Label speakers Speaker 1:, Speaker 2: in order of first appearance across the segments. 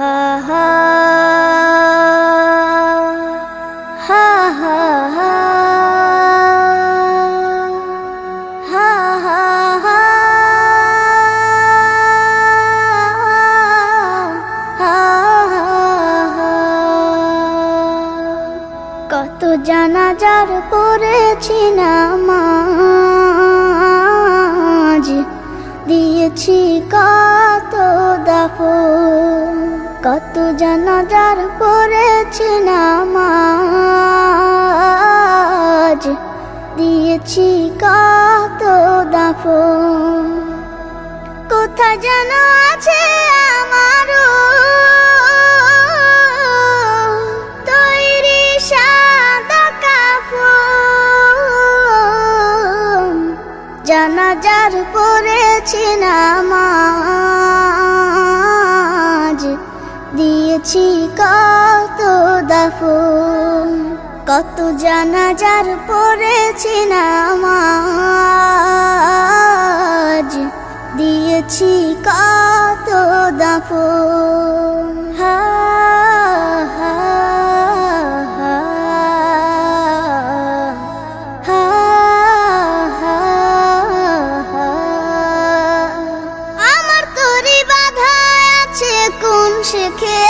Speaker 1: কত জানা যার পড়েছি না মা। কত জানাজার পড়েছি নামাজ। দিয়েছি কত দাফ কোথা যেন আছে আমারও তৈরি সাদা কাফন। জানাজার পড়েছি নামাজ। দিয়েছি কত দাফন কত জানাজার পড়েছি নামাজ। দিয়েছি কত দাফন হা হা আমার শেখে?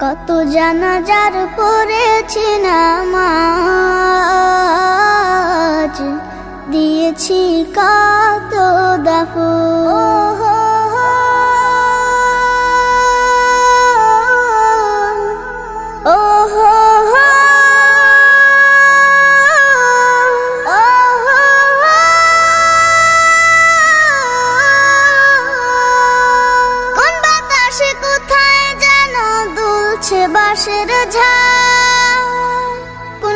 Speaker 1: কত জানাজার পড়েছি নামাজ দিয়েছি কত দাফো ও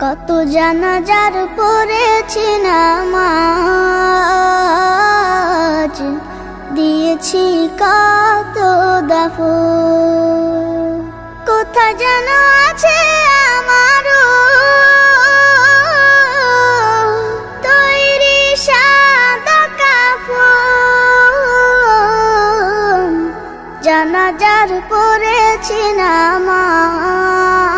Speaker 1: কত জানাজার পড়েছি নামাজ। দিয়েছি কত দাফন। কোথা যেন আছে আমারও তৈরি সাদা কাফন। জানাজার পড়েছি নামাজ।